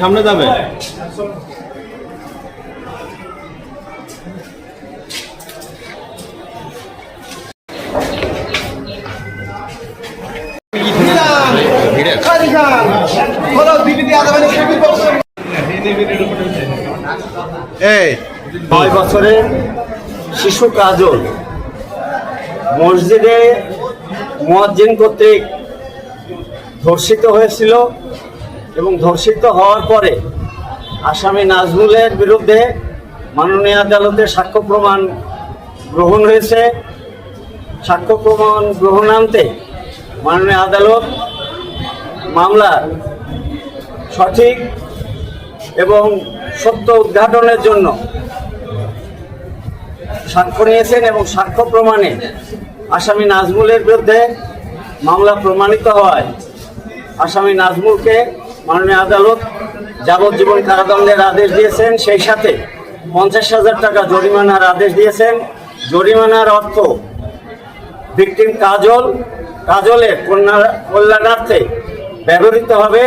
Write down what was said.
সামনে যাবে। নয় বছরের শিশু কাজল মসজিদে মুয়াজ্জিন কর্তৃক ধর্ষিত হয়েছিল এবং ধর্ষিত হওয়ার পরে আসামি নাজমুলের বিরুদ্ধে মাননীয় আদালতে সাক্ষ্য প্রমাণ গ্রহণ হয়েছে। সাক্ষ্য প্রমাণ গ্রহণান্তে মাননীয় আদালত মামলার সঠিক এবং সত্য উদ্ঘাটনের জন্য সাক্ষ্য নিয়েছেন এবং সাক্ষ্য প্রমাণে আসামি নাজমুলের বিরুদ্ধে মামলা প্রমাণিত হয়। আসামি নাজমুলকে মাননীয় আদালত যাবজ্জীবন কারাদণ্ডের আদেশ দিয়েছেন। সেই সাথে পঞ্চাশ হাজার টাকা জরিমানার আদেশ দিয়েছেন। জরিমানার অর্থ ভিকটিম কাজল, কাজলের কন্যা কল্যাণার্থে ব্যবহৃত হবে।